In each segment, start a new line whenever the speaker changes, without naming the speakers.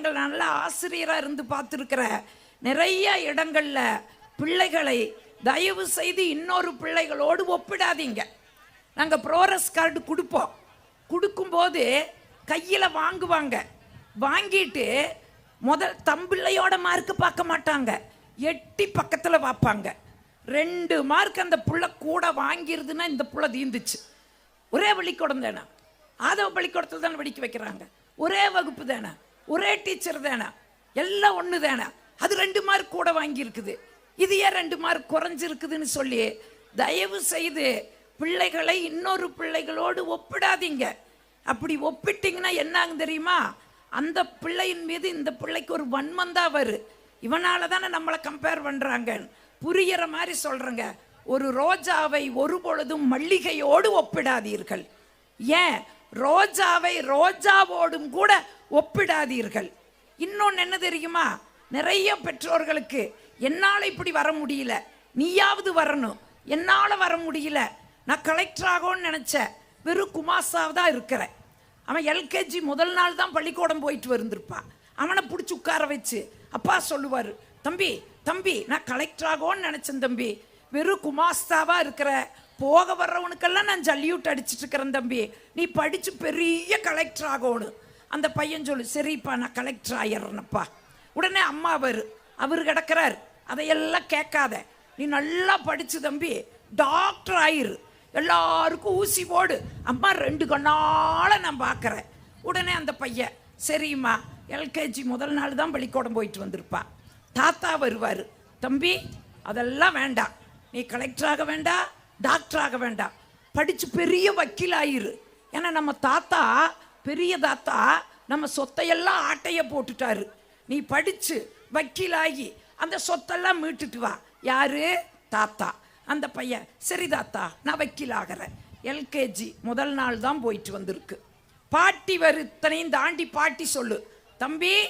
இடங்கள் நல்ல ஆசிரியராக இருந்து பார்த்துருக்கிற நிறைய இடங்கள்ல பிள்ளைகளை தயவு செய்து இன்னொரு பிள்ளைகளோடு ஒப்பிடாதீங்க. நாங்கள் ப்ரோரஸ் கார்டு கொடுப்போம். கொடுக்கும்போது கையில் வாங்குவாங்க. வாங்கிட்டு முதல் தம்பிள்ளையோட மார்க்கு பார்க்க மாட்டாங்க. எட்டி பக்கத்தில் பார்ப்பாங்க. ரெண்டு மார்க் அந்த புள்ள கூட வாங்கிருதுன்னா இந்த புள்ள தீந்துச்சு. ஒரே பள்ளிக்கூடம் தானே? ஆதவ பள்ளிக்கூடத்தில் தானே படிக்க வைக்கிறாங்க. ஒரே வகுப்பு தானே? ஒரே டீச்சர் தானே. எல்லாம் ஒன்று தானே. அது ரெண்டு மார்க் கூட வாங்கியிருக்குது. இது ஏன் ரெண்டு மார்க் குறைஞ்சிருக்குதுன்னு சொல்லி தயவு செய்து பிள்ளைகளை இன்னொரு பிள்ளைகளோடு ஒப்பிடாதீங்க. அப்படி ஒப்பிட்டீங்கன்னா என்னாங்க தெரியுமா? அந்த பிள்ளையின் மீது இந்த பிள்ளைக்கு ஒரு வன்மம் தான் வரும் இவனால தானே நம்மளை கம்பேர் பண்ணுறாங்க புரிகிற மாதிரி சொல்கிறேங்க ஒரு ரோஜாவை ஒரு பொழுதும் மல்லிகையோடு ஒப்பிடாதீர்கள். ஏன்? ரோஜாவை ரோஜாவோடும் கூட ஒப்பிடாதீர்கள். இன்னொன்று என்ன தெரியுமா? நிறைய பெற்றோர்களுக்கு என்னால் இப்படி வர முடியல. நீயாவது வரணும். என்னால் வர முடியல. நான் கலெக்டர் ஆகும்னு நினச்சேன். வெறும் குமாசாக தான் இருக்கிறேன். அவன் எல்கேஜி முதல் நாள் தான் பள்ளிக்கூடம் போயிட்டு வந்திருப்பான். அவனை பிடிச்சி உட்கார வச்சு அப்பா சொல்லுவார் தம்பி தம்பி நான் கலெக்டர் ஆகும்னு நினச்சேன் தம்பி. வெறும் குமாஸ்தாவாக இருக்கிற போக வர்றவனுக்கெல்லாம் நான் ஜல்லியூட் அடிச்சிட்டு இருக்கிறேன் தம்பி. நீ படித்து பெரிய கலெக்டர் ஆகணும் அந்த பையன் சொல்லு சரிப்பா நான் கலெக்டர் ஆயிடுறேன்ப்பா. உடனே அம்மா அவர் அவர் கிடக்கிறார். அதையெல்லாம் கேட்காத. நீ நல்லா படிச்சு தம்பி டாக்டர் ஆயிரு. எல்லாருக்கும் ஊசி போடு. அம்மா ரெண்டு கண்ணால் நான் பார்க்குறேன் உடனே அந்த பையன் சரிம்மா எல்கேஜி முதல் நாள் தான் பள்ளிக்கூடம் போயிட்டு வந்திருப்பா. தாத்தா வருவார். தம்பி அதெல்லாம் வேண்டாம். நீ கலெக்டராக ஆக வேண்டாம் டாக்டராக வேண்டாம். படித்து பெரிய வக்கீல் ஆயிரு. ஏன்னா நம்ம தாத்தா பெரிய தாத்தா நம்ம சொத்தையெல்லாம் ஆட்டைய போட்டுட்டாரு. நீ படித்து வக்கீலாகி அந்த சொத்தெல்லாம் மீட்டுட்டு வா. யாரு? தாத்தா. அந்த பையன் சரி தாத்தா நான் வக்கீல் ஆகிறேன் எல்கேஜி முதல் நாள் தான் போயிட்டு வந்திருக்கு. பாட்டி வரு இத்தனையும் தாண்டி பாட்டி சொல்லு. தம்பி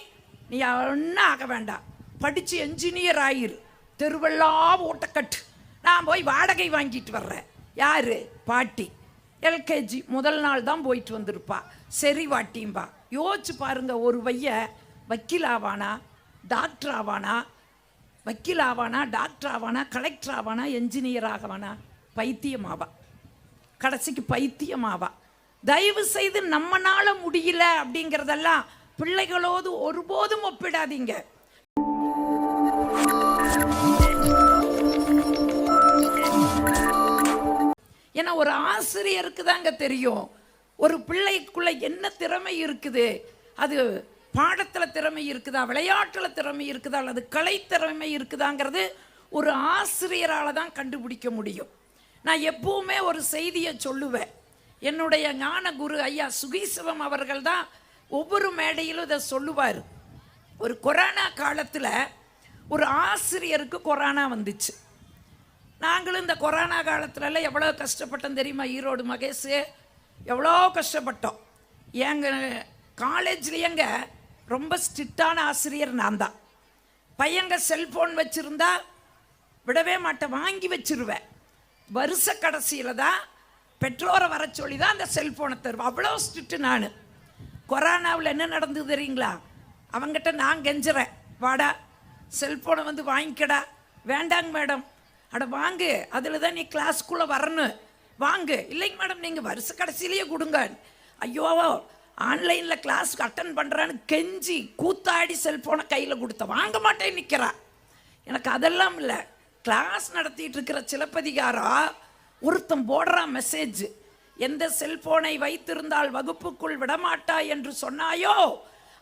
நீ ஒன்றும் ஆக வேண்டாம். படித்து என்ஜினியர் ஆயிரு. தெருவெல்லாம் ஓட்டக்கட்டு. நான் போய் வாடகை வாங்கிட்டு வர்றேன். யாரு? பாட்டி. எல்கேஜி முதல் நாள் தான் போயிட்டு வந்திருப்பா. சரி வாட்டிம்பா. யோசிச்சு பாருங்க ஒரு வைய வக்கீல் ஆவானா டாக்டர் ஆவானா வக்கீல் ஆவானா டாக்டர் ஆவானா கலெக்டர் ஆவானா என்ஜினியர் ஆகவானா பைத்தியமாவா. கடைசிக்கு பைத்தியமாவா. தயவு செய்து நம்மனால முடியல அப்படிங்கிறதெல்லாம் பிள்ளைகளோடு ஒருபோதும் ஒப்பிடாதீங்க. ஏன்னா ஒரு ஆசிரியருக்கு தாங்க தெரியும். ஒரு பிள்ளைக்குள்ள என்ன திறமை இருக்குது? அது பாடத்தில் திறமை இருக்குதா? விளையாட்டில் திறமை இருக்குதா? அல்லது கலை திறமை இருக்குதாங்கிறது ஒரு ஆசிரியரால் தான் கண்டுபிடிக்க முடியும். நான் எப்பவுமே ஒரு செய்தியை சொல்லுவேன். என்னுடைய ஞான குரு ஐயா சுகீசிவம் அவர்கள் தான் ஒவ்வொரு மேடையிலும் இதை சொல்லுவார். ஒரு கொரோனா காலத்தில் ஒரு ஆசிரியருக்கு கொரோனா வந்துச்சு. நாங்களும் இந்த கொரோனா காலத்துலலாம் எவ்வளோ கஷ்டப்பட்டோம் தெரியுமா? ஈரோடு மகேஷ். எவ்வளோ கஷ்டப்பட்டோம். எங்க காலேஜ்லேயேங்க ரொம்ப ஸ்ட்ரிக்டான ஆசிரியர் நான் தான். பையங்க செல்ஃபோன் வச்சுருந்தா விடவே மாட்டேன் வாங்கி வச்சிருவேன். வருஷ கடைசியில் தான் பெற்றோரை வர சொல்லி தான் அந்த செல்ஃபோனை தருவேன். அவ்வளோ ஸ்ட்ரிக்ட்டு நான். கொரோனாவில் என்ன நடந்தது தெரியுங்களா? அவங்ககிட்ட நான் கெஞ்சுறேன் வாடா செல்ஃபோனை வந்து வாங்கிக்கடா. வேண்டாங்க மேடம். அட வாங்கு அதில் தான் நீ கிளாஸ்க்குள்ளே வரணும் வாங்கு இல்லைங்க மேடம் நீங்கள் வருஷ கடைசியிலேயே கொடுங்க. ஐயோ ஆன்லைனில் கிளாஸ் அட்டன் பண்ணுறான்னு கெஞ்சி கூத்தாடி செல்ஃபோனை கையில் கொடுத்த வாங்க மாட்டேன் நிற்கிறா எனக்கு அதெல்லாம் இல்லை. கிளாஸ் நடத்திட்டு இருக்கிற சிலப்பதிகாரா ஒருத்தன் போடுறான் மெசேஜ் எந்த செல்போனை வைத்திருந்தால் வகுப்புக்குள் விடமாட்டாய் என்று சொன்னாயோ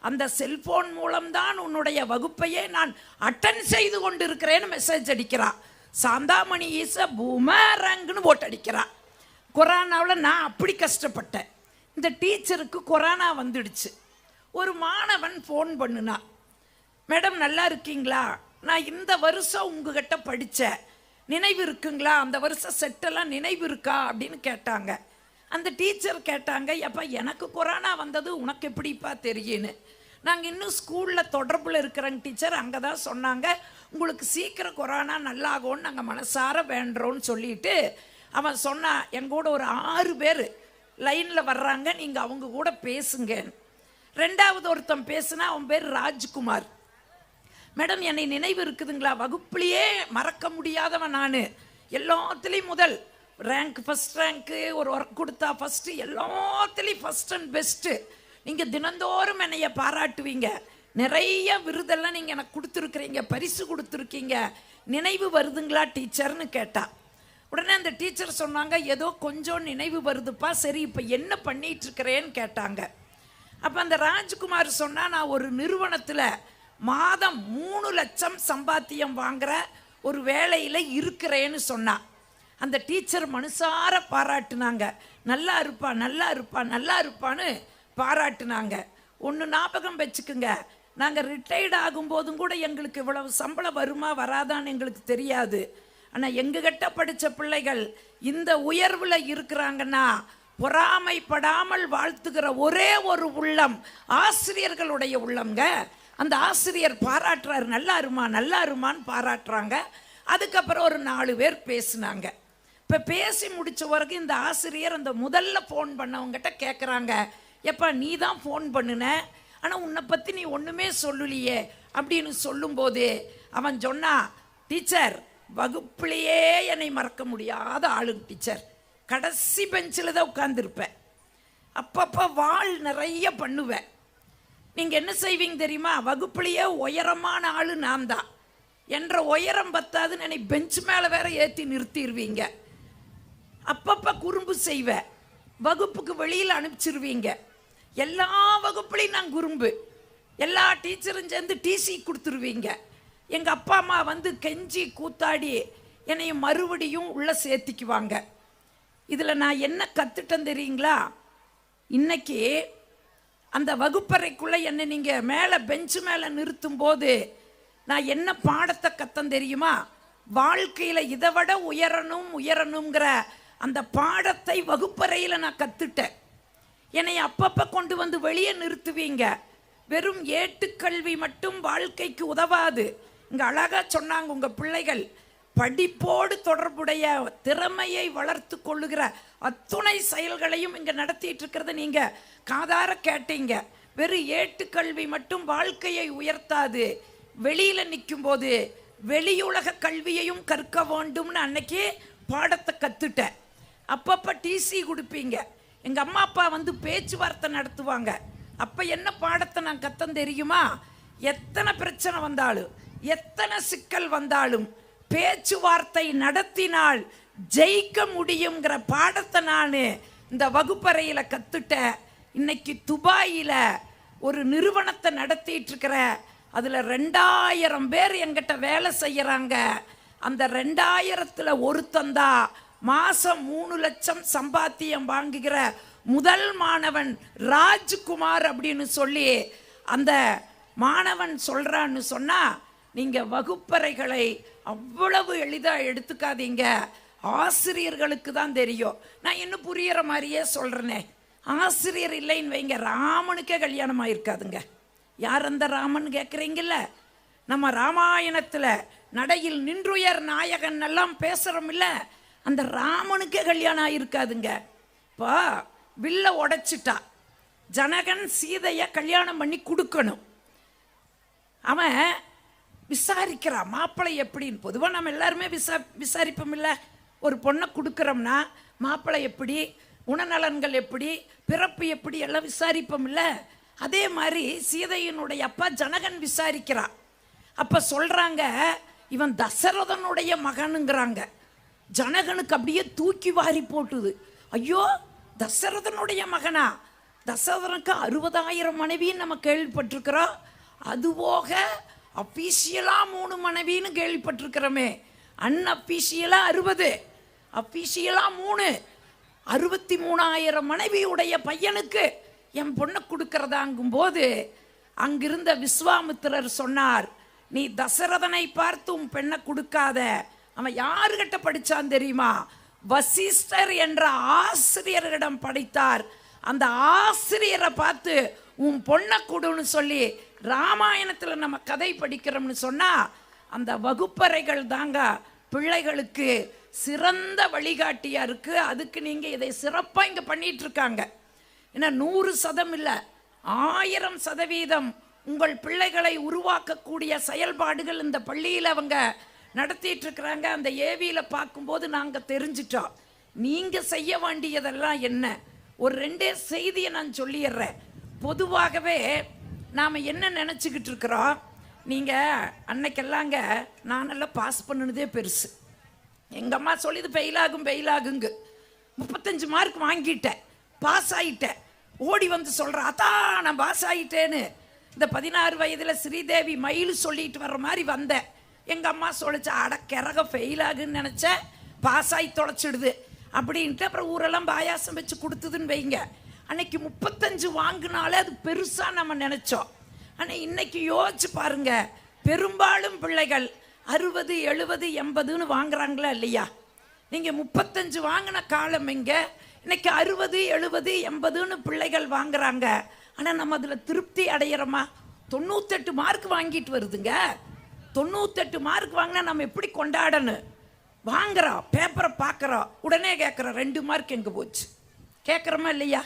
அந்த செல்போன் மூலம்தான் உன்னுடைய வகுப்பையே நான் அட்டன் செய்து கொண்டிருக்கிறேன்னு மெசேஜ் அடிக்கிறான் சாந்தாமணி ஈச பூமரங்குன்னு போட்டு அடிக்கிறான் கொரோனாவில் நான் அப்படி கஷ்டப்பட்டேன். இந்த டீச்சருக்கு கொரோனா வந்துடுச்சு. ஒரு மாணவன் ஃபோன் பண்ணுனா மேடம் நல்லா இருக்கீங்களா? நான் இந்த வருஷம் உங்ககிட்ட படித்தேன் நினைவு இருக்குங்களா? அந்த வருஷம் செட்டெல்லாம் நினைவு இருக்கா? அப்படின்னு கேட்டாங்க. அந்த டீச்சர் கேட்டாங்க எப்போ எனக்கு கொரோனா வந்தது உனக்கு எப்படிப்பா தெரியுன்னு? நாங்கள் இன்னும் ஸ்கூலில் தொடர்பில் இருக்கிறங்க டீச்சர். அங்கே தான் சொன்னாங்க உங்களுக்கு சீக்கிரம் கொரோனா நல்லாகும்னு நாங்கள் மனசார வேண்டுறோன்னு சொல்லிட்டு அவன் சொன்னான் எங்கூட ஒரு ஆறு பேர் லைனில் வர்றாங்க நீங்கள் அவங்க கூட பேசுங்க. ரெண்டாவது ஒருத்தன் பேசுனா அவன் பேர் ராஜ்குமார். மேடம் என்னை நினைவு இருக்குதுங்களா? வகுப்புலேயே மறக்க முடியாதவன் நான். எல்லாத்துலேயும் முதல். ரேங்க் ஃபஸ்ட் ரேங்க்கு ஒரு ஒர்க் கொடுத்தா ஃபஸ்ட்டு எல்லாத்துலேயும் ஃபஸ்ட் அண்ட் பெஸ்ட்டு நீங்கள் தினந்தோறும் என்னைய பாராட்டுவீங்க. நிறைய விருதெல்லாம் நீங்கள் எனக்கு கொடுத்துருக்குறீங்க பரிசு கொடுத்துருக்கீங்க. நினைவு வருதுங்களா டீச்சர்னு கேட்டா. உடனே அந்த டீச்சர் சொன்னாங்க ஏதோ கொஞ்சம் நினைவு வருதுப்பா சரி இப்போ என்ன பண்ணிட்டு இருக்கிறேன்னு கேட்டாங்க. அப்போ அந்த ராஜ்குமார் சொன்னால் நான் ஒரு நிறுவனத்தில் மாதம் மூணு லட்சம் சம்பாத்தியம் வாங்குற ஒரு வேலையில் இருக்கிறேன்னு சொன்னான் அந்த டீச்சர் மனுசார பாராட்டுனாங்க. நல்லா இருப்பா நல்லா இருப்பா நல்லா இருப்பான்னு பாராட்டுனாங்க. ஒன்று ஞாபகம் வச்சுக்குங்க. நாங்கள் ரிட்டையர்ட் ஆகும்போதும் கூட எங்களுக்கு இவ்வளவு சம்பளம் வருமா வராதான்னு எங்களுக்கு தெரியாது. ஆனால் எங்ககிட்ட படித்த பிள்ளைகள் இந்த உயர்வில் இருக்கிறாங்கன்னா பொறாமைப்படாமல் வாழ்த்துகிற ஒரே ஒரு உள்ளம் ஆசிரியர்களுடைய உள்ளம்ங்க. அந்த ஆசிரியர் பாராட்டுறாரு நல்லா இருமா நல்லா இருமான்னு பாராட்டுறாங்க. அதுக்கப்புறம் ஒரு நாலு பேர் பேசினாங்க. இப்போ பேசி முடித்த வரைக்கும் இந்த ஆசிரியர் அந்த முதல்ல ஃபோன் பண்ணவங்ககிட்ட கேட்குறாங்க எப்பா நீ தான் ஃபோன் பண்ணுன? ஆனால் உன்னை பற்றி நீ ஒன்றுமே சொல்லலையே அப்படின்னு சொல்லும்போது அவன் சொன்னான் டீச்சர் வகுப்புலேயே என்னை மறக்க முடியாத ஆளுங்க டீச்சர். கடைசி பெஞ்சில் தான் உட்காந்துருப்பேன் அப்பப்போ வாழ் நிறைய பண்ணுவேன். நீங்கள் என்ன செய்வீங்க தெரியுமா? வகுப்புலேயே உயரமான ஆள் நான் தான் என்ற உயரம் பத்தாதுன்னு என்னை பெஞ்ச் மேலே வேற ஏற்றி நிறுத்திடுவீங்க. அப்பப்போ குறும்பு செய்வேன். வகுப்புக்கு வெளியில் அனுப்பிச்சிருவீங்க. எல்லா வகுப்புலையும் நான் குறும்பு. எல்லா டீச்சரும் சேர்ந்து டிசி கொடுத்துருவீங்க. எங்கள் அப்பா அம்மா வந்து கெஞ்சி கூத்தாடி என்னைய மறுபடியும் உள்ளே சேர்த்திக்குவாங்க. இதில் நான் என்ன கற்றுட்டேன் தெரியுங்களா? இன்னைக்கு அந்த வகுப்பறைக்குள்ளே என்னை நீங்கள் மேலே பெஞ்சு மேலே நிறுத்தும் போது நான் என்ன பாடத்தை கத்தம் தெரியுமா? வாழ்க்கையில் இதை விட உயரணும் உயரணுங்கிற அந்த பாடத்தை வகுப்பறையில் நான் கற்றுட்டேன் என்னை அப்பப்போ கொண்டு வந்து வெளியே நிறுத்துவீங்க. வெறும் ஏட்டுக்கல்வி மட்டும் வாழ்க்கைக்கு உதவாது. இங்கே அழகாக சொன்னாங்க உங்கள் பிள்ளைகள். படிப்போடு தொடர்புடைய திறமையை வளர்த்து கொள்ளுகிற அத்துணை செயல்களையும் இங்கே நடத்திட்டு இருக்கிறத நீங்கள் காதார கேட்டீங்க. வெறும் ஏட்டுக்கல்வி மட்டும் வாழ்க்கையை உயர்த்தாது. வெளியில் நிற்கும்போது வெளியுலக கல்வியையும் கற்க வேண்டும்னு அன்னைக்கு பாடத்தை கற்றுட்டேன் அப்பப்போ டிசி கொடுப்பீங்க. எங்கள் அம்மா அப்பா வந்து பேச்சுவார்த்தை நடத்துவாங்க. அப்போ என்ன பாடத்தை நான் கத்தம் தெரியுமா? எத்தனை பிரச்சனை வந்தாலும் எத்தனை சிக்கல் வந்தாலும் பேச்சுவார்த்தை நடத்தினால் ஜெயிக்க முடியுங்கிற பாடத்தை நான் இந்த வகுப்பறையில் கற்றுட்டேன் இன்னைக்கு துபாயில் ஒரு நிறுவனத்தை நடத்திட்டு இருக்கிற அதில் ரெண்டாயிரம் பேர் எங்கிட்ட வேலை செய்கிறாங்க அந்த ரெண்டாயிரத்தில் ஒருத்தந்தா மாதம் மூணு லட்சம் சம்பாத்தியம் வாங்குகிற முதல் மாணவன் ராஜ்குமார் அப்படின்னு சொல்லி அந்த மாணவன் சொல்கிறான்னு சொன்னால் நீங்கள் வகுப்பறைகளை அவ்வளவு எளிதாக எடுத்துக்காதீங்க. ஆசிரியர்களுக்கு தான் தெரியும். நான் இன்னும் புரிகிற மாதிரியே சொல்கிறேனே ஆசிரியர் இல்லைன்னு வைங்க ராமனுக்கே கல்யாணம் ஆயிருக்காதுங்க. யார் அந்த ராமன் கேட்குறீங்கல்ல நம்ம ராமாயணத்தில் நடையில் நின்றுயர் நாயகன் எல்லாம் பேசுகிறோம் இல்லை? அந்த ராமனுக்கே கல்யாணம் ஆகிருக்காதுங்க இப்போ வில்ல உடைச்சிட்டா. ஜனகன் சீதையை கல்யாணம் பண்ணி கொடுக்கணும். அவன் விசாரிக்கிறான் மாப்பிள்ளை எப்படின்னு. பொதுவாக நம்ம எல்லாருமே விசா விசாரிப்போம் இல்லை. ஒரு பொண்ணை கொடுக்குறோம்னா மாப்பிள்ளை எப்படி உணநலன்கள் எப்படி பிறப்பு எப்படி எல்லாம் விசாரிப்போம் இல்லை. அதே மாதிரி சீதையினுடைய அப்பா ஜனகன் விசாரிக்கிறான் அப்போ சொல்கிறாங்க இவன் தசரதனுடைய மகனுங்கிறாங்க. ஜனகனுக்கு அப்படியே தூக்கி வாரி போட்டுது. ஐயோ தசரதனுடைய மகனா? தசரதனுக்கு அறுபதாயிரம் மனைவின்னு நம்ம கேள்விப்பட்டிருக்கிறோம். அதுபோக அஃபீஷியலாக மூணு மனைவின்னு கேள்விப்பட்டிருக்கிறோமே. அன்அஃபீஷியலாக அறுபது அஃபீஷியலாக மூணு. அறுபத்தி மூணாயிரம் மனைவியுடைய பையனுக்கு என் பொண்ணை கொடுக்கறதாங்கும் போது அங்கிருந்த விஸ்வாமித்திரர் சொன்னார் நீ தசரதனை பார்த்து உன் பெண்ணை கொடுக்காத. அவன் யாருகிட்ட படித்தான் தெரியுமா? வசிஷ்டர் என்ற ஆசிரியர்களிடம் படித்தார். அந்த ஆசிரியரை பார்த்து உன் பொண்ணை கொடுன்னு சொல்லி ராமாயணத்தில் நம்ம கதை படிக்கிறோம்னு சொன்னால் அந்த வகுப்பறைகள் தாங்க பிள்ளைகளுக்கு சிறந்த வழிகாட்டியாக இருக்குது அதுக்கு நீங்கள் இதை சிறப்பாக இங்கே பண்ணிகிட்ருக்காங்க இருக்காங்க ஏன்னா நூறு சதம் இல்லை ஆயிரம் சதவீதம் உங்கள் பிள்ளைகளை உருவாக்கக்கூடிய செயல்பாடுகள் இந்த பள்ளியில் அவங்க நடத்திட்டு இருக்கிறாங்க அந்த ஏவியில் பார்க்கும்போது நாங்கள் தெரிஞ்சிட்டோம். நீங்கள் செய்ய வேண்டியதெல்லாம் என்ன? ஒரு ரெண்டே செய்தியை நான் சொல்லிடுறேன். பொதுவாகவே நாம் என்ன நினச்சிக்கிட்டு இருக்கிறோம்? நீங்கள் அன்னைக்கெல்லாங்க நானெல்லாம் பாஸ் பண்ணுனதே பெருசு. எங்கள் அம்மா சொல்லிது ஃபெயிலாகும் ஃபெயிலாகுங்க முப்பத்தஞ்சு மார்க் வாங்கிட்டேன். பாஸ் ஆகிட்டேன் ஓடி வந்து சொல்கிறேன் அதான் நான் பாஸ் ஆகிட்டேன்னு இந்த பதினாறு வயதில் ஸ்ரீதேவி மயில் சொல்லிட்டு வர்ற மாதிரி வந்தேன். எங்கள் அம்மா சொல்லிச்சு அட கிறக ஃபெயில் ஆகுன்னு நினச்சேன் பாஸ் ஆகி தொலைச்சிடுது. அப்படின்ட்டு அப்புறம் ஊரெல்லாம் பாயாசம் வச்சு கொடுத்ததுன்னு வைங்க. அன்னைக்கு முப்பத்தஞ்சு வாங்கினாலே அது பெருசாக நம்ம நினச்சோம். ஆனால் இன்னைக்கு யோசிச்சு பாருங்க பெரும்பாலும் பிள்ளைகள் அறுபது எழுபது எண்பதுன்னு வாங்குறாங்களா இல்லையா? நீங்கள் முப்பத்தஞ்சு வாங்கின காலம் இங்கே இன்னைக்கு அறுபது எழுபது எண்பதுன்னு பிள்ளைகள் வாங்குறாங்க. ஆனால் நம்ம அதில் திருப்தி அடையிறோமா? தொண்ணூத்தெட்டு மார்க் வாங்கிட்டு வருதுங்க. தொண்ணூத்தெட்டு மார்க் வாங்கினா நம்ம எப்படி கொண்டாடணும் வாங்குறோம் பேப்பரை பார்க்குறோம் உடனே கேட்குறோம் ரெண்டு மார்க் எங்கே போச்சு? கேட்குறோமா இல்லையா?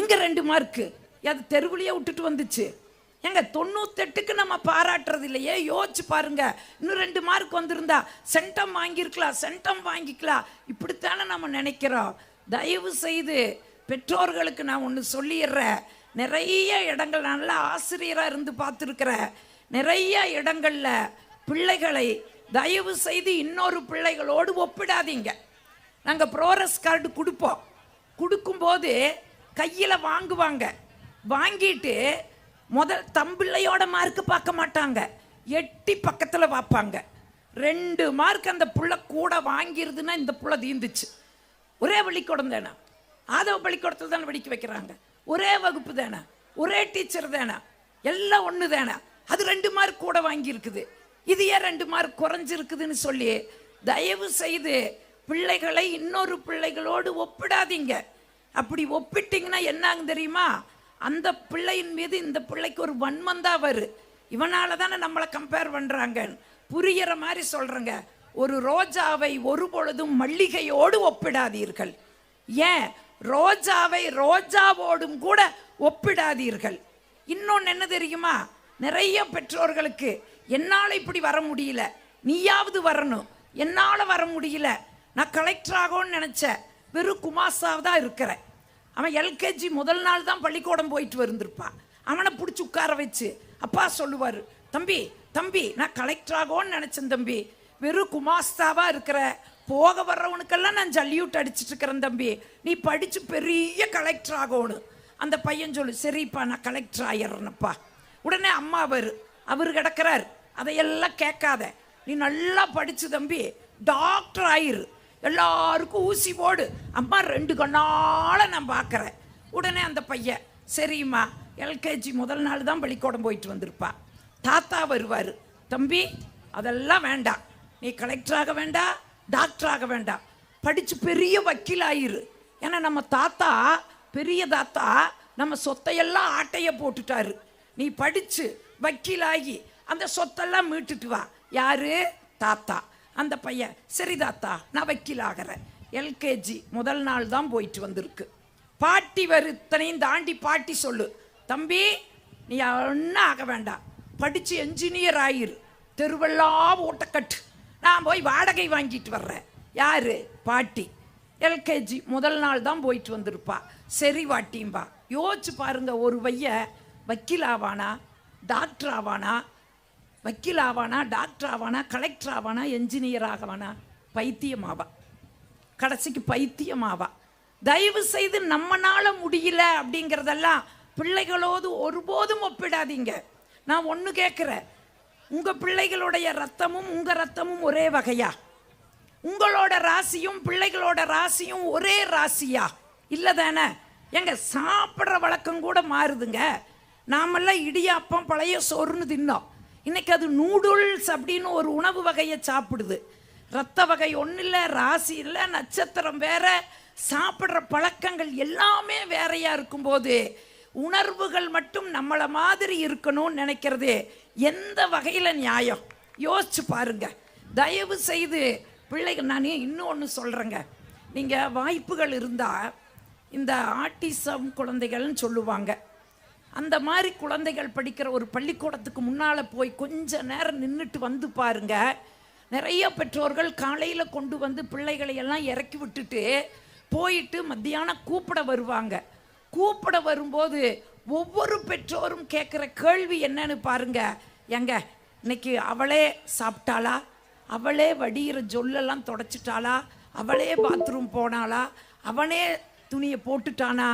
எங்கே ரெண்டு மார்க்கு அது தெருவுலையே விட்டுட்டு வந்துச்சு. எங்க தொண்ணூத்தெட்டுக்கு நம்ம பாராட்டுறது இல்லையே யோசிச்சு பாருங்க. இன்னும் ரெண்டு மார்க் வந்திருந்தா சென்டம் வாங்கியிருக்கலாம் சென்டம் வாங்கிக்கலாம். இப்படித்தானே நம்ம நினைக்கிறோம். தயவு செய்து பெற்றோர்களுக்கு நான் ஒன்று சொல்லிடுறேன். நிறைய இடங்கள் நல்லா ஆசிரியராக இருந்து பார்த்துருக்குறேன். நிறைய இடங்களில் பிள்ளைகளை தயவு செய்து இன்னொரு பிள்ளைகளோடு ஒப்பிடாதீங்க. நாங்கள் ப்ரோரஸ் கார்டு கொடுப்போம். கொடுக்கும்போது கையில் வாங்குவாங்க. வாங்கிட்டு முதல் தம்பிள்ளையோட மார்க்கு பார்க்க மாட்டாங்க. எட்டி பக்கத்தில் பார்ப்பாங்க. ரெண்டு மார்க் அந்த புள்ள கூட வாங்கிருதுன்னா இந்த புள்ள தீந்துச்சு. ஒரே பள்ளிக்கூடம் தானே? ஆதவ பள்ளிக்கூடத்தில் தானே படிக்க வைக்கிறாங்க. ஒரே வகுப்பு தானே? ஒரே டீச்சர் தானே? எல்லாம் ஒன்று தானே அது ரெண்டு மார்க் கூட வாங்கியிருக்குது. இது ஏன் ரெண்டு மார்க் குறைஞ்சிருக்குதுன்னு சொல்லி தயவு செய்து பிள்ளைகளை இன்னொரு பிள்ளைகளோடு ஒப்பிடாதீங்க. அப்படி ஒப்பிட்டீங்கன்னா என்னாங்க தெரியுமா? அந்த பிள்ளையின் மீது இந்த பிள்ளைக்கு ஒரு வன்மம் தான் வரும் இவனால தானே நம்மளை கம்பேர் பண்றாங்க. புரிகிற மாதிரி சொல்கிறேங்க ஒரு ரோஜாவை ஒரு பொழுதும் மல்லிகையோடு ஒப்பிடாதீர்கள். ஏன்? ரோஜாவை ரோஜாவோடும் கூட ஒப்பிடாதீர்கள். இன்னொன்று என்ன தெரியுமா? நிறைய பெற்றோர்களுக்கு என்னால் இப்படி வர முடியல. நீயாவது வரணும். என்னால் வர முடியல. நான் கலெக்டர் ஆகும்னு நினச்சேன் வெறும் குமாஸ்தாவ் தான் இருக்கிறேன். அவன் எல்கேஜி முதல் நாள் தான் பள்ளிக்கூடம் போயிட்டு வந்திருப்பான் அவனை பிடிச்சி உட்கார வச்சு அப்பா சொல்லுவார் தம்பி தம்பி நான் கலெக்டர் ஆகும்னு நினச்சேன் தம்பி. வெறும் குமாஸ்தாவாக இருக்கிற போக வர்றவனுக்கெல்லாம் நான் ஜல்லியூட் அடிச்சிட்டு இருக்கிறேன் தம்பி. நீ படித்து பெரிய கலெக்டர் ஆகணும் அந்த பையன் சொல்லு சரிப்பா நான் கலெக்டர் ஆயிடுறேனப்பா. உடனே அம்மா அவர் அவர் கிடக்கிறார். அதையெல்லாம் கேட்காத. நீ நல்லா படிச்சு தம்பி டாக்டர் ஆயிரு. எல்லாருக்கும் ஊசி போடு. அம்மா ரெண்டு கண்ணால் நான் பார்க்குறேன் உடனே அந்த பையன் சரிம்மா எல்கேஜி முதல் நாள் தான் பள்ளிக்கூடம் போயிட்டு வந்திருப்பா. தாத்தா வருவார். தம்பி அதெல்லாம் வேண்டாம். நீ கலெக்டராக ஆக வேண்டாம் டாக்டராக வேண்டாம். படித்து பெரிய வக்கீல் ஆயிரு. ஏன்னா நம்ம தாத்தா பெரிய தாத்தா நம்ம சொத்தையெல்லாம் ஆட்டையை போட்டுட்டாரு. நீ படித்து வக்கீலாகி அந்த சொத்தெல்லாம் மீட்டுட்டு வா. யாரு? தாத்தா. அந்த பையன் சரி தாத்தா நான் வக்கீல் ஆகிறேன் எல்கேஜி முதல் நாள் தான் போயிட்டு வந்திருக்கு. பாட்டி வருத்தனையும் தாண்டி பாட்டி சொல்லு. தம்பி நீ ஒன்றும் ஆக வேண்டாம். படித்து என்ஜினியர் ஆயிரு. தெருவெல்லாம் ஓட்டக்கட்டு நான் போய் வாடகை வாங்கிட்டு வர்றேன். யாரு? பாட்டி. எல்கேஜி முதல் நாள் தான் போயிட்டு வந்திருப்பா. சரி வாட்டியும்பா யோசிச்சு பாருங்க ஒரு பையன் வக்கீல் ஆவானா டாக்டர் ஆவானா வக்கீல் ஆவானா டாக்டர் ஆவானா கலெக்டர் ஆவானா என்ஜினியர் ஆகவானா பைத்தியம் ஆவா கடைசிக்கு பைத்தியமாவா. தயவு செய்து நம்மனால முடியல அப்படிங்கிறதெல்லாம் பிள்ளைகளோடு ஒருபோதும் ஒப்பிடாதீங்க. நான் ஒன்று கேட்குறேன் உங்கள் பிள்ளைகளுடைய ரத்தமும் உங்கள் ரத்தமும் ஒரே வகையா? உங்களோட ராசியும் பிள்ளைகளோட ராசியும் ஒரே ராசியா? இல்லை தானே? எங்க சாப்பிட்ற வழக்கம் கூட மாறுதுங்க. நாமெல்லாம் இடியாப்பம் பழைய சோறுன்னு தின்னோம். இன்னைக்கு அது நூடுல்ஸ் அப்படின்னு ஒரு உணவு வகையை சாப்பிடுது. ரத்த வகை ஒன்றும் இல்லை ராசி இல்லை நட்சத்திரம் வேற சாப்பிட்ற பழக்கங்கள் எல்லாமே வேறையாக இருக்கும்போது உணர்வுகள் மட்டும் நம்மளை மாதிரி இருக்கணும்னு நினைக்கிறது எந்த வகையில் நியாயம்? யோசிச்சு பாருங்க. தயவு செய்து பிள்ளைகள் நான் இன்னும் ஒன்று சொல்கிறேங்க நீங்கள் வாய்ப்புகள் இருந்தால் இந்த ஆட்டிசம் குழந்தைகள்னு சொல்லுவாங்க. அந்த மாதிரி குழந்தைகள் படிக்கிற ஒரு பள்ளிக்கூடத்துக்கு முன்னால் போய் கொஞ்ச நேரம் நின்றுட்டு வந்து பாருங்க. நிறைய பெற்றோர்கள் காலையில் கொண்டு வந்து பிள்ளைகளை எல்லாம் இறக்கி விட்டுட்டு போயிட்டு மத்தியானம் கூப்பிட வருவாங்க. கூப்பிட வரும்போது ஒவ்வொரு பெற்றோரும் கேட்குற கேள்வி என்னன்னு பாருங்க. எங்க இன்னைக்கு அவளே சாப்பிட்டாளா? அவளே வடிகிற ஜொல்லெல்லாம் தொடச்சிட்டாளா? அவளே பாத்ரூம் போனாளா? அவனே துணியை போட்டுட்டானா?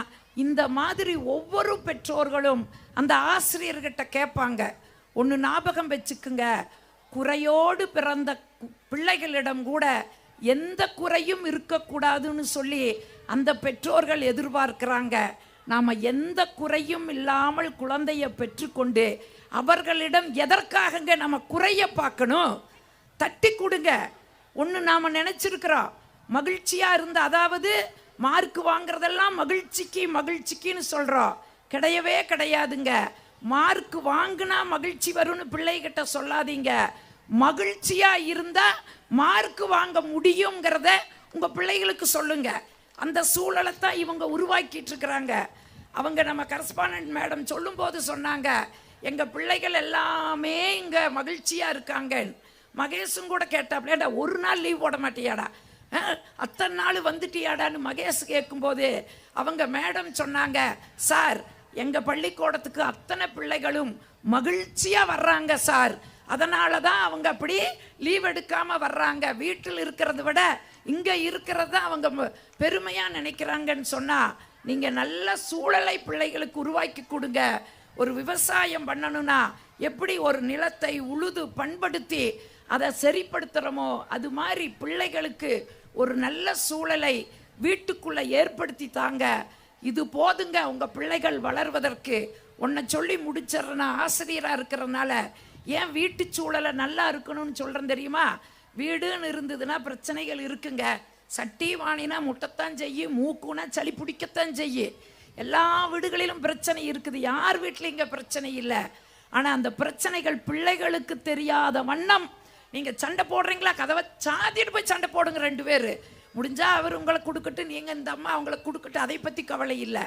இந்த மாதிரி ஒவ்வொரு பெற்றோர்களும் அந்த ஆசிரியர்கிட்ட கேட்பாங்க. ஒன்று ஞாபகம் வச்சுக்குங்க. குறையோடு பிறந்த பிள்ளைகளிடம் கூட எந்த குறையும் இருக்கக்கூடாதுன்னு சொல்லி அந்த பெற்றோர்கள் எதிர்பார்க்கிறாங்க. நாம் எந்த குறையும் இல்லாமல் குழந்தைய பெற்றுக்கொண்டு அவர்களிடம் எதற்காகங்க நம்ம குறைய பார்க்கணும்? தட்டி கொடுங்க. ஒன்று நாம் நினச்சிருக்கிறோம். மகிழ்ச்சியாக இருந்த அதாவது மார்க் வாங்குறதெல்லாம் மகிழ்ச்சிக்கு மகிழ்ச்சிக்குன்னு சொல்கிறோம் கிடையவே கிடையாதுங்க. மார்க் வாங்கினா மகிழ்ச்சி வரும்னு பிள்ளைகிட்ட சொல்லாதீங்க. மகிழ்ச்சியாக இருந்தால் மார்க் வாங்க முடியுங்கிறத உங்கள் பிள்ளைகளுக்கு சொல்லுங்க. அந்த சூழலை தான் இவங்க உருவாக்கிட்டு இருக்கிறாங்க. அவங்க நம்ம கரஸ்பாண்டன்ட் மேடம் சொல்லும்போது சொன்னாங்க எங்கள் பிள்ளைகள் எல்லாமே இங்கே மகிழ்ச்சியாக இருக்காங்க மகேஷும் கூட கேட்டாப்லேடா ஒரு நாள் லீவ் போட மாட்டியாடா? அத்தனை நாள் வந்துட்டியாடான்னு மகேஷ் கேட்கும்போது அவங்க மேடம் சொன்னாங்க சார் எங்கள் பள்ளிக்கூடத்துக்கு அத்தனை பிள்ளைகளும் மகிழ்ச்சியாக வர்றாங்க சார். அதனால தான் அவங்க அப்படி லீவ் எடுக்காமல் வர்றாங்க. வீட்டில் இருக்கிறத விட இங்கே இருக்கிறத அவங்க பெருமையாக நினைக்கிறாங்கன்னு சொன்னால் நீங்கள் நல்ல சூழலை பிள்ளைகளுக்கு உருவாக்கி கொடுங்க. ஒரு விவசாயம் பண்ணணும்னா எப்படி ஒரு நிலத்தை உழுது பண்படுத்தி அதை சரிப்படுத்துகிறோமோ அது மாதிரி பிள்ளைகளுக்கு ஒரு நல்ல சூழலை வீட்டுக்குள்ளே ஏற்படுத்தி தாங்க. இது போதுங்க உங்கள் பிள்ளைகள் வளர்வதற்கு. உன்னை சொல்லி முடிச்சிடுறேன்னா ஆசிரியராக இருக்கிறதுனால ஏன் வீட்டு சூழலை நல்லா இருக்கணும்னு சொல்கிறேன் தெரியுமா? வீடுன்னு இருந்ததுன்னா பிரச்சனைகள் இருக்குங்க. சட்டி வாணினா முட்டைத்தான் செய்யும் மூக்குனா சளி பிடிக்கத்தான் செய்யும் எல்லா வீடுகளிலும் பிரச்சனை இருக்குது. யார் வீட்டில் இங்கே பிரச்சனை இல்லை. ஆனால் அந்த பிரச்சனைகள் பிள்ளைகளுக்கு தெரியாத வண்ணம் நீங்கள் சண்டை போடுறீங்களா? கதவை சாத்திட்டு போய் சண்டை போடுங்க ரெண்டு பேர். முடிஞ்சால் அவர் உங்களை கொடுக்கட்டு நீங்கள் இந்த அம்மா அவங்கள கொடுக்கட்டு அதை பற்றி கவலை இல்லை.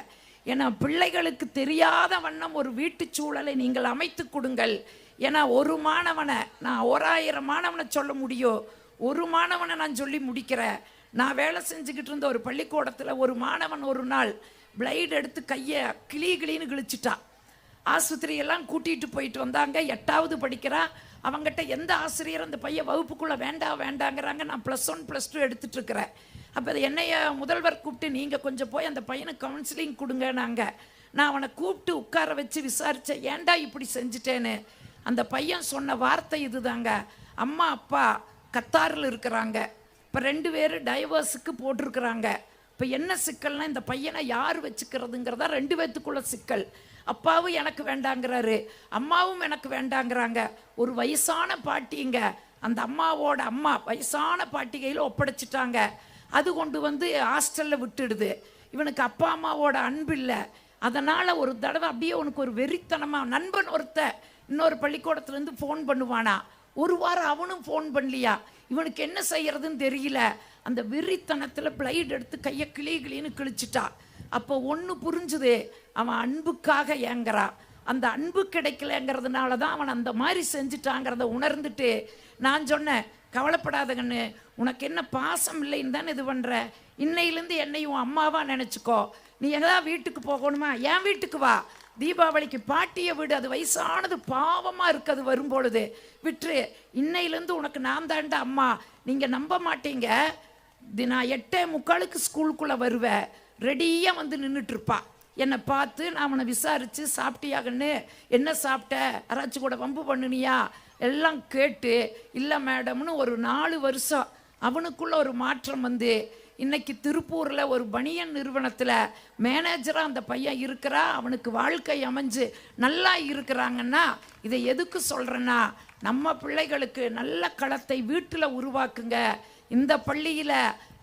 ஏன்னா பிள்ளைகளுக்கு தெரியாத வண்ணம் ஒரு வீட்டு சூழலை நீங்கள் அமைத்து கொடுங்கள். ஏன்னா ஒரு மாணவனை நான் ஓராயிரம் மாணவனை சொல்ல முடியும். ஒரு மாணவனை நான் சொல்லி முடிக்கிறேன். நான் வேலை செஞ்சுக்கிட்டு இருந்த ஒரு பள்ளிக்கூடத்தில் ஒரு மாணவன் ஒரு நாள் பிளைடு எடுத்து கையை கிளி கிளின்னு கிழிச்சிட்டான். ஆஸ்பத்திரியெல்லாம் கூட்டிகிட்டு போயிட்டு வந்தாங்க. எட்டாவது படிக்கிறா. அவங்ககிட்ட எந்த ஆசிரியர் அந்த பையன் வகுப்புக்குள்ளே வேண்டாம் வேண்டாங்கிறாங்க. நான் ப்ளஸ் ஒன் ப்ளஸ் டூ எடுத்துட்ருக்கிறேன் அப்போ அது என்னைய முதல்வர் கூப்பிட்டு நீங்கள் கொஞ்சம் போய் அந்த பையனுக்கு கவுன்சிலிங் கொடுங்கன்னாங்க. நான் அவனை கூப்பிட்டு உட்கார வச்சு விசாரித்தேன் ஏன்டா இப்படி செஞ்சுட்டேன்னு? அந்த பையன் சொன்ன வார்த்தை இதுதாங்க. அம்மா அப்பா கத்தாரில் இருக்கிறாங்க. இப்போ ரெண்டு பேரும் டைவர்ஸுக்கு போட்டிருக்கிறாங்க. இப்போ என்ன சிக்கல்னா இந்த பையனை யார் வச்சுக்கிறதுங்கிறதா ரெண்டு பேத்துக்குள்ள சிக்கல். அப்பாவும் எனக்கு வேண்டாங்கிறாரு அம்மாவும் எனக்கு வேண்டாங்கிறாங்க. ஒரு வயசான பாட்டிங்க அந்த அம்மாவோட அம்மா வயசான பாட்டி கையில் ஒப்படைச்சிட்டாங்க. அது கொண்டு வந்து ஹாஸ்டலில் விட்டுடுது. இவனுக்கு அப்பா அம்மாவோட அன்பு இல்லை. அதனால் ஒரு தடவை அப்படியே உனக்கு ஒரு வெறித்தனமாக நண்பன் ஒருத்த இன்னொரு பள்ளிக்கூடத்துலேருந்து ஃபோன் பண்ணுவானா? ஒரு வாரம் அவனும் ஃபோன் பண்ணலையா? இவனுக்கு என்ன செய்யறதுன்னு தெரியல. அந்த வெறித்தனத்தில் பிளைட் எடுத்து கையை கிளி கிளின்னு கிழிச்சிட்டா. அப்போ ஒன்று புரிஞ்சுது. அவன் அன்புக்காக ஏங்குறான் அந்த அன்பு கிடைக்கலங்கிறதுனால தான் அவன் அந்த மாதிரி செஞ்சுட்டாங்கிறத உணர்ந்துட்டு நான் சொன்னேன் கவலைப்படாதங்கன்னு உனக்கு என்ன பாசம் இல்லைன்னு தானே இது பண்ணுற இன்னையிலேருந்து என்னையும் உன் நினச்சிக்கோ. நீ எதாவது வீட்டுக்கு போகணுமா? என் வீட்டுக்கு வா? தீபாவளிக்கு பாட்டியை வீடு. அது வயசானது பாவமாக இருக்குது அது வரும்பொழுது. விட்டுரு. இன்னையிலேருந்து உனக்கு நான் தாண்டா அம்மா. நீங்கள் நம்ப மாட்டீங்க. நான் எட்டே முக்காலுக்கு ஸ்கூலுக்குள்ளே வருவேன். ரெடியாக வந்து நின்றுட்டுருப்பா என்னை பார்த்து நான் அவனை விசாரித்து சாப்பிட்டியாகன்னு என்ன சாப்பிட்ட? யாராச்சும் கூட வம்பு பண்ணுனியா? எல்லாம் கேட்டு இல்லை மேடம்னு ஒரு நாலு வருஷம் அவனுக்குள்ள ஒரு மாற்றம் வந்து இன்னைக்கு திருப்பூரில் ஒரு பனியன் நிறுவனத்தில் மேனேஜராக அந்த பையன் இருக்கிறா அவனுக்கு வாழ்க்கை அமைஞ்சு நல்லா இருக்கிறாங்கன்னா இதை எதுக்கு சொல்கிறேன்னா நம்ம பிள்ளைகளுக்கு நல்ல களத்தை வீட்டில் உருவாக்குங்க. இந்த பள்ளியில்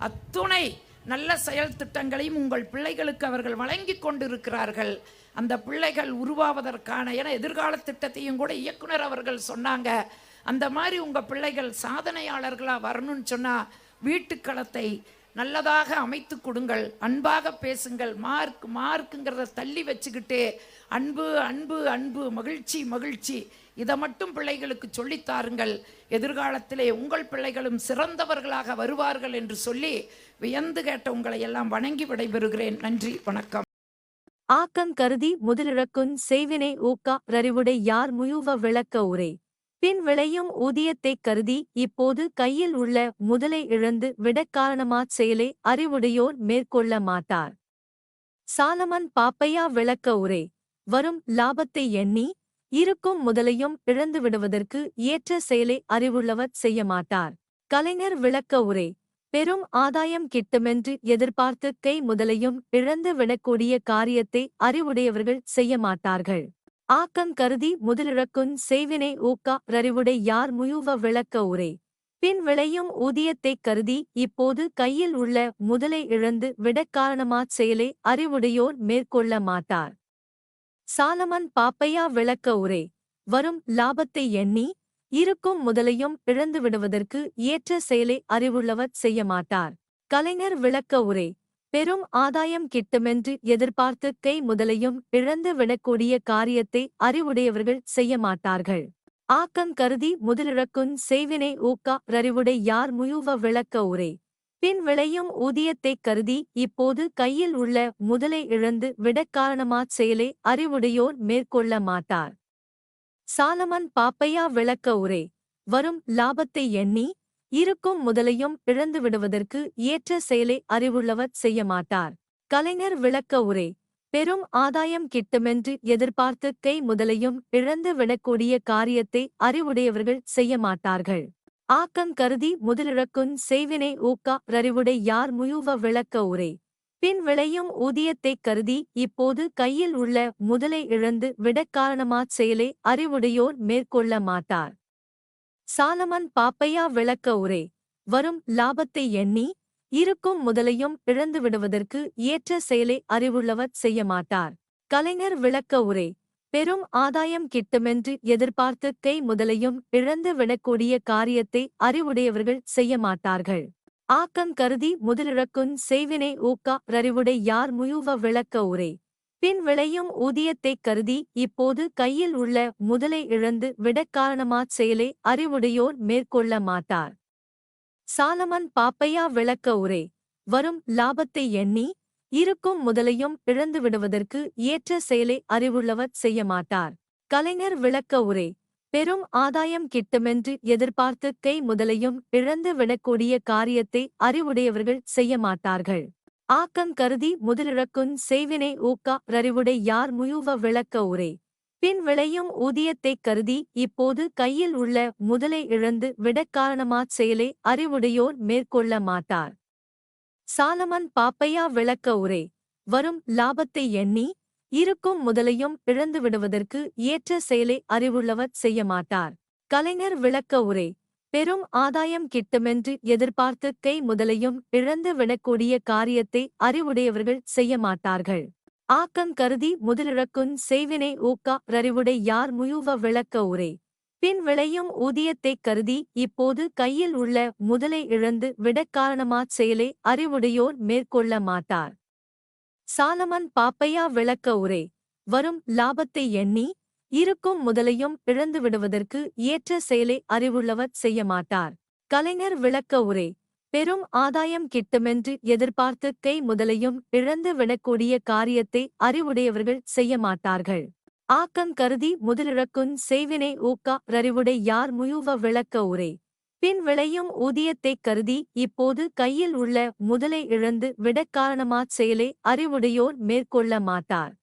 அத்துணை நல்ல செயல் திட்டங்களையும் உங்கள் பிள்ளைகளுக்கு அவர்கள் வழங்கி கொண்டிருக்கிறார்கள். அந்த பிள்ளைகள் உருவாவதற்கான என எதிர்கால திட்டத்தையும் கூட இயக்குனர் அவர்கள் சொன்னாங்க. அந்த மாதிரி உங்கள் பிள்ளைகள் சாதனையாளர்களாக வரணும்னு சொன்னால் வீட்டுக்களத்தை நல்லதாக அமைத்து கொடுங்கள். அன்பாக பேசுங்கள். மார்க் மார்க்குங்கிறத தள்ளி வச்சுக்கிட்டு அன்பு அன்பு அன்பு மகிழ்ச்சி மகிழ்ச்சி இதை மட்டும் பிள்ளைகளுக்கு சொல்லித்தாருங்கள் எதிர்காலத்திலே உங்கள் பிள்ளைகளும் சிறந்தவர்களாக வருவார்கள் என்று சொல்லி வியந்து கேட்ட உங்களை எல்லாம் வணங்கி விடைபெறுகிறேன். நன்றி வணக்கம்.
ஆக்கம் கருதி முதலிழக்குன் செய்வினை ஊக்கா ரறிவுடை யார் முயுவ விளக்க உரை. பின் விளையும் ஊதியத்தைக் கருதி இப்போது கையில் உள்ள முதலை இழந்து விடக்காரணமாச் செயலை அறிவுடையோர் மேற்கொள்ள மாட்டார். சாலமன் பாப்பையா விளக்க உரை. வரும் லாபத்தை எண்ணி இருக்கும் முதலையும் இழந்து விடுவதற்கு ஏற்ற செயலை அறிவுள்ளவர் செய்ய மாட்டார். கலைஞர் விளக்க உரை பெரும் ஆதாயம் கிட்டுமென்று எதிர்பார்த்து கை முதலையும் இழந்து விடக்கூடிய காரியத்தை அறிவுடையவர்கள் செய்ய மாட்டார்கள். ஆக்கம் கருதி முதலிழக்குன் செய்வினை ஊக்கா ரறிவுடை யார் முயுவ விளக்க உரை பின் விளையும் ஊதியத்தைக் கருதி இப்போது கையில் உள்ள முதலை இழந்து விடக்காரணமாச் செயலை அறிவுடையோர் மேற்கொள்ள மாட்டார். சாலமன் பாப்பையா விளக்க உரை. வரும் லாபத்தை எண்ணி இருக்கும் முதலையும் இழந்து விடுவதற்கு ஏற்ற செயலை அறிவுள்ளவர் செய்ய மாட்டார். கலைஞர் விளக்க உரை. பெரும் ஆதாயம் கிட்டுமென்று எதிர்பார்த்து கை முதலையும் இழந்து விடக்கூடிய காரியத்தை அறிவுடையவர்கள் செய்ய மாட்டார்கள். ஆக்கம் கருதி முதலிழக்குன் செய்வினை ஊக்கா ரறிவுடை யார் முயுவ விளக்க உரை. பின் விளையும் ஊதியத்தைக் கருதி இப்போது கையில் உள்ள முதலை இழந்து விடக்காரணமாச் செயலை அறிவுடையோர் மேற்கொள்ள மாட்டார். சாலமன் பாப்பையா விளக்க உரை வரும் லாபத்தை எண்ணி இருக்கும் முதலையும் இழந்து விடுவதற்கு ஏற்ற செயலை அறிவுள்ளவர் செய்ய மாட்டார் கலைஞர் விளக்க உரை பெரும் ஆதாயம் கிட்டுமென்று எதிர்பார்த்து கை முதலையும் இழந்து விடக்கூடிய காரியத்தை அறிவுடையவர்கள் செய்ய மாட்டார்கள். ஆக்கம் கருதி முதலிழக்குன் செய்வினை ஊக்கா ரறிவுடை யார் முயுவ விளக்க உரை. பின் விளையும் ஊதியத்தைக் கருதி இப்போது கையில் உள்ள முதலை இழந்து விடக்காரணமாச் செயலை அறிவுடையோர் மேற்கொள்ள மாட்டார். சாலமன் பாப்பையா விளக்க உரை. வரும் லாபத்தை எண்ணி இருக்கும் முதலையும் இழந்து விடுவதற்கு ஏற்ற செயலை அறிவுள்ளவர் செய்ய மாட்டார். கலைஞர் விளக்க உரை. பெரும் ஆதாயம் கிட்டுமென்று எதிர்பார்த்து கை முதலையும் இழந்து விடக்கூடிய காரியத்தை அறிவுடையவர்கள் செய்ய மாட்டார்கள். ஆக்கம் கருதி முதலிழக்குன் செய்வினை ஊக்கா ரறிவுடை யார் முயுவ விளக்க உரை. பின் விளையும் ஊதியத்தைக் கருதி இப்போது கையில் உள்ள முதலை இழந்து விடக்காரணமாச் செயலை அறிவுடையோர் மேற்கொள்ள மாட்டார். சாலமன் பாப்பையா விளக்க உரை. வரும் லாபத்தை எண்ணி இருக்கும் முதலையும் இழந்து விடுவதற்கு ஏற்ற செயலை அறிவுள்ளவர் செய்ய மாட்டார். கலைஞர் விளக்க உரை பெரும் ஆதாயம் கிட்டுமென்று எதிர்பார்த்து கை முதலையும் இழந்து விடக்கூடிய காரியத்தை அறிவுடையவர்கள் செய்ய மாட்டார்கள். ஆக்கம் கருதி முதலிழக்குன் செய்வினை ஊக்கா ரறிவுடை யார் முயுவ விளக்க உரை பின் விளையும் ஊதியத்தைக் கருதி இப்போது கையில் உள்ள முதலை இழந்து விடக்காரணமாச் செயலை அறிவுடையோர் மேற்கொள்ள மாட்டார். சாலமன் பாப்பையா விளக்க உரை. வரும் லாபத்தை எண்ணி இருக்கும் முதலையும் இழந்து விடுவதற்கு ஏற்ற செயலை அறிவுள்ளவர் செய்ய மாட்டார். கலைஞர் விளக்க உரை. பெரும் ஆதாயம் கிட்டுமென்று எதிர்பார்த்து கை முதலையும் இழந்து விடக்கூடிய காரியத்தை அறிவுடையவர்கள் செய்ய மாட்டார்கள். ஆக்கம் கருதி முதலிழக்குன் செய்வினை ஊக்கா ரறிவுடை யார் முயுவ விளக்க உரை. பின் விளையும் ஊதியத்தைக் கருதி இப்போது கையில் உள்ள முதலை இழந்து விடக்காரணமாச் செயலை அறிவுடையோர் மேற்கொள்ள மாட்டார். சாலமன் பாப்பையா விளக்க உரை வரும் லாபத்தை எண்ணி இருக்கும் முதலையும் இழந்து விடுவதற்கு ஏற்ற செயலை அறிவுள்ளவர் செய்ய மாட்டார் கலைஞர் விளக்க உரை பெரும் ஆதாயம் கிட்டுமென்று எதிர்பார்த்து கை முதலையும் இழந்து விடக்கூடிய காரியத்தை அறிவுடையவர்கள் செய்ய மாட்டார்கள். ஆக்கம் கருதி முதலிழக்குன் செய்வினை ஊக்கா ரறிவுடை யார் முயுவ விளக்க உரை. பின் விளையும் ஊதியத்தைக் கருதி இப்போது கையில் உள்ள முதலை இழந்து விடக்காரணமாச் செயலை அறிவுடையோர் மேற்கொள்ள மாட்டார்.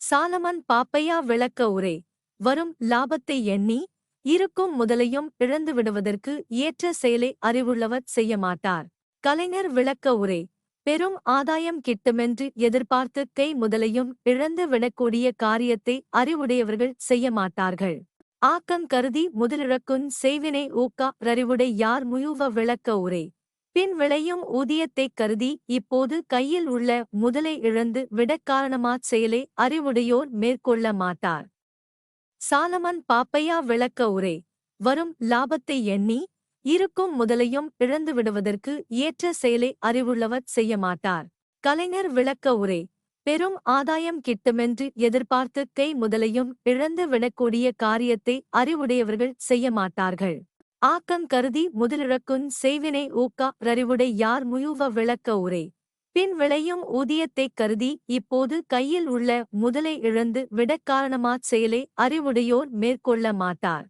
சாலமன் பாப்பையா விளக்க உரை. வரும் லாபத்தை எண்ணி இருக்கும் முதலையும் இழந்து விடுவதற்கு ஏற்ற செயலை அறிவுள்ளவர் செய்ய மாட்டார். கலைஞர் விளக்க உரை. பெரும் ஆதாயம் கிட்டுமென்று எதிர்பார்த்து கை முதலையும் இழந்து விடக்கூடிய காரியத்தை அறிவுடையவர்கள் செய்ய மாட்டார்கள். ஆக்கம் கருதி முதலிழக்குன் செய்வினை ஊக்கா ரறிவுடை யார் முயுவ விளக்க உரை. பின் விளையும் ஊதியத்தைக் கருதி இப்போது கையில் உள்ள முதலை இழந்து விடக்காரணமாச் செயலை அறிவுடையோர் மேற்கொள்ள மாட்டார். சாலமன் பாப்பையா விளக்க உரை. வரும் லாபத்தை எண்ணி இருக்கும் முதலையும் இழந்து விடுவதற்கு ஏற்ற செயலை அறிவுள்ளவர் செய்ய மாட்டார். கலைஞர் விளக்க உரை பெரும் ஆதாயம் கிட்டுமென்று எதிர்பார்த்து கை முதலையும் இழந்து விடக்கூடிய காரியத்தை அறிவுடையவர்கள் செய்ய மாட்டார்கள். ஆக்கம் கருதி முதலிழக்குன் செய்வினை ஊக்கா ரறிவுடை யார் முயுவ விளக்க உரை பின் விளையும் ஊதியத்தைக் கருதி இப்போது கையில் உள்ள முதலை இழந்து விடக் காரணமாச் செயலை அறிவுடையோர் மேற்கொள்ள மாட்டார்.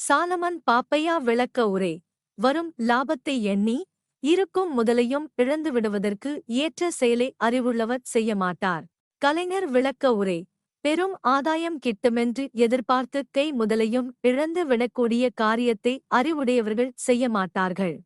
சாலமன் பாப்பையா விளக்க உரை. வரும் லாபத்தை எண்ணி இருக்கும் முதலையும் இழந்து விடுவதற்கு ஏற்ற செயலை அறிவுள்ளவர் செய்ய மாட்டார். கலைஞர் விளக்க உரை. பெரும் ஆதாயம் கிட்டுமென்று எதிர்பார்த்து கை முதலையும் இழந்து விடக்கூடிய காரியத்தை அறிவுடையவர்கள் செய்ய மாட்டார்கள்.